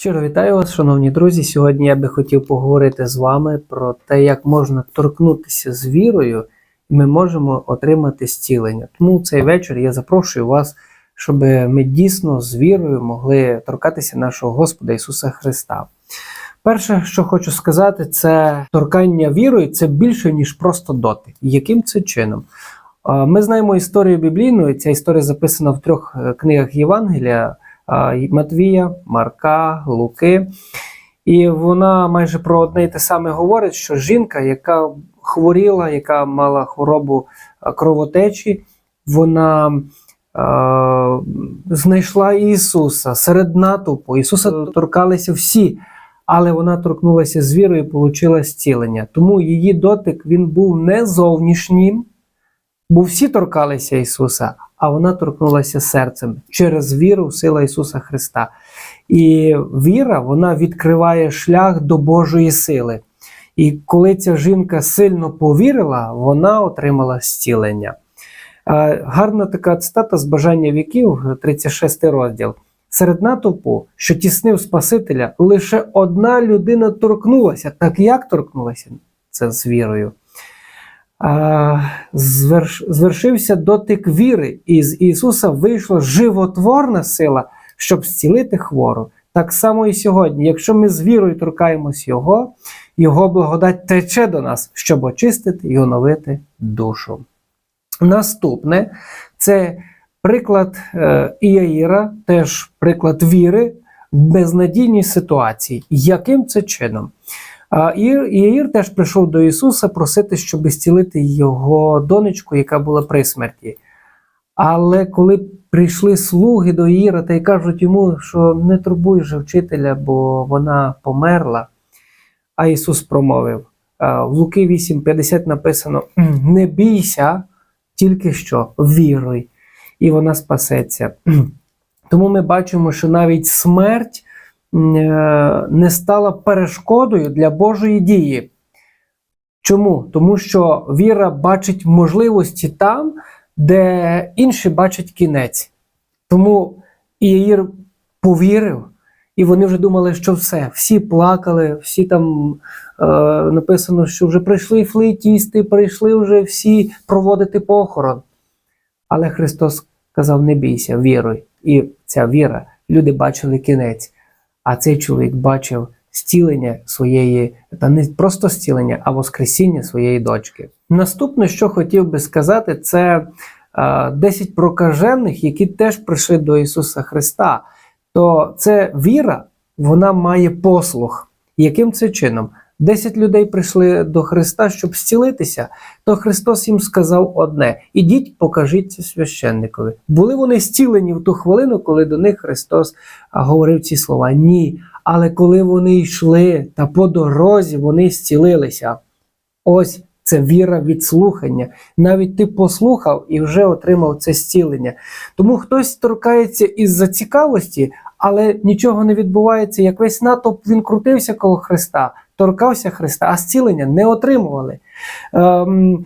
Щиро вітаю вас, шановні друзі. Сьогодні я би хотів поговорити з вами про те, як можна торкнутися з вірою, і ми можемо отримати зцілення. Тому цей вечір я запрошую вас, щоб ми дійсно з вірою могли торкатися нашого Господа Ісуса Христа. Перше, що хочу сказати, це торкання вірою це більше, ніж просто дотик. Яким це чином? Ми знаємо історію біблійну, і ця історія записана в трьох е, книгах Євангелія. Матвія, Марка, Луки. І вона майже про одне і те саме говорить, що жінка, яка хворіла, яка мала хворобу кровотечі, вона е, знайшла Ісуса серед натовпу. Ісуса торкалися всі, але вона торкнулася з вірою і отримала зцілення. Тому її дотик він був не зовнішнім, бо всі торкалися Ісуса, а вона торкнулася серцем через віру в сила Ісуса Христа. І віра вона відкриває шлях до Божої сили. І коли ця жінка сильно повірила, вона отримала зцілення. Е, Гарна така цитата з бажання віків, 36 розділ. Серед натовпу, що тіснив Спасителя, лише одна людина торкнулася. Так як торкнулася? Це з вірою. Звершився дотик віри, і з Ісуса вийшла животворна сила, щоб зцілити хвору. Так само і сьогодні, якщо ми з вірою торкаємось Його, Його благодать тече до нас, щоб очистити і оновити душу. Наступне це приклад е, Іаїра, теж приклад віри в безнадійній ситуації. Яким це чином? Іаїр теж прийшов до Ісуса просити, щоб зцілити його донечку, яка була при смерті. Але коли прийшли слуги до Іра та й кажуть йому, що не турбуй же вчителя, бо вона померла. А Ісус промовив в Луки 8:50 написано: Не бійся, тільки що віруй, і вона спасеться. Тому ми бачимо, що навіть смерть не стала перешкодою для Божої дії. Чому? Тому що віра бачить можливості там, де інші бачать кінець. Тому Іаїр повірив, і вони вже думали, що все. Всі плакали, всі там е, написано, що вже прийшли флейтісти, прийшли вже всі проводити похорон. Але Христос казав: не бійся, віруй. І ця віра, люди бачили кінець. А цей чоловік бачив стілення своєї, та не просто стілення, а воскресіння своєї дочки. Наступне, що хотів би сказати, це е, 10 прокажених, які теж прийшли до Ісуса Христа. То це віра, вона має послух. Яким це чином? 10 людей прийшли до Христа, щоб зцілитися, то Христос їм сказав одне: ідіть, покажіться священникові. Були вони зцілені в ту хвилину, коли до них Христос говорив ці слова? Ні. Але коли вони йшли та по дорозі вони зцілилися. Ось це віра від слухання. Навіть ти послухав і вже отримав це зцілення. Тому хтось торкається із-за цікавості, але нічого не відбувається. Як весь натовп він крутився коло Христа, торкався Христа, а зцілення не отримували. Ем,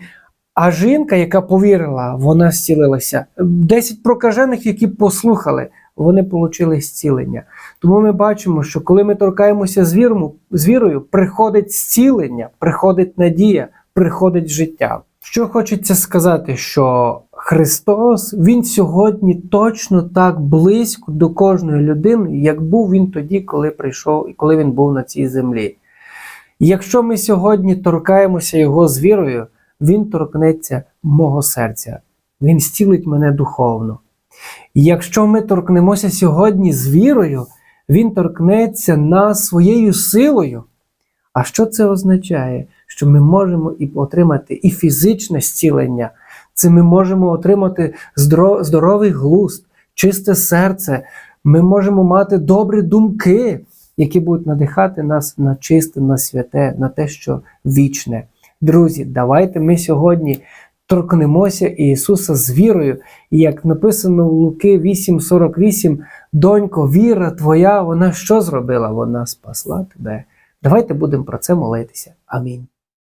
а жінка, яка повірила, вона зцілилася. Десять прокажених, які послухали, вони отримали зцілення. Тому ми бачимо, що коли ми торкаємося з, віром, з вірою, приходить зцілення, приходить надія, приходить життя. Що хочеться сказати, що Христос Він сьогодні точно так близько до кожної людини, як був він тоді, коли прийшов і коли він був на цій землі. Якщо ми сьогодні торкаємося Його з вірою, Він торкнеться мого серця, Він зцілить мене духовно. І Якщо ми торкнемося сьогодні з вірою, Він торкнеться нас своєю силою. А що це означає? Що ми можемо і отримати і фізичне зцілення, це ми можемо отримати здоровий глузд, чисте серце, ми можемо мати добрі думки, які будуть надихати нас на чисте, на святе, на те, що вічне. Друзі, давайте ми сьогодні торкнемося Ісуса з вірою. І як написано в Луки 8:48, донько, віра твоя, вона що зробила? Вона спасла тебе. Давайте будемо про це молитися. Амінь.